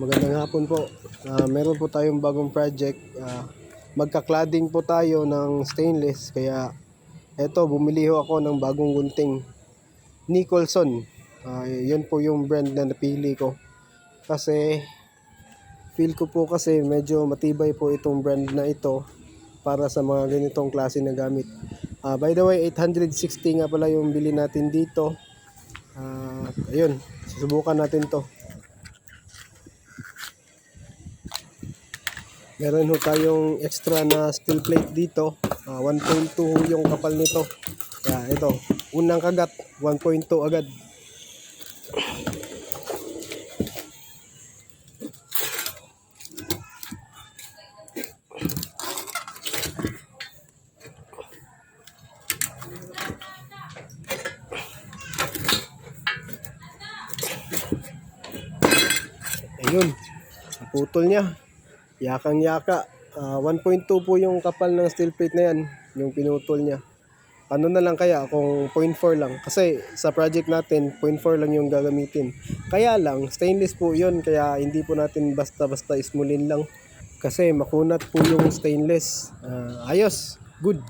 hapon po. Ah, meron po tayong bagong project. Ah, magka-cladding po tayo ng stainless. Kaya eto, bumili ho ako ng bagong gunting. Nicholson. Ah, yun po yung brand na napili ko. Kasi feel ko po kasi medyo matibay po itong brand na ito para sa mga ganitong klase na gamit. Ah, by the way, 860 nga pala yung bili natin dito. Ah, ayun, susubukan natin to. Meron ho tayong extra na steel plate dito. Ah, 1.2 yung kapal nito. Kaya ito, unang kagat, 1.2 agad. Ayun, naputol niya. Yakang yaka. Ah, 1.2 po yung kapal ng steel plate na yan, yung pinutol niya. Ano na lang kaya kung 0.4 lang? Kasi sa project natin, 0.4 lang yung gagamitin. Kaya lang, stainless po yun, kaya hindi po natin basta-basta ismulin lang. Kasi makunat po yung stainless. Ah, ayos, good.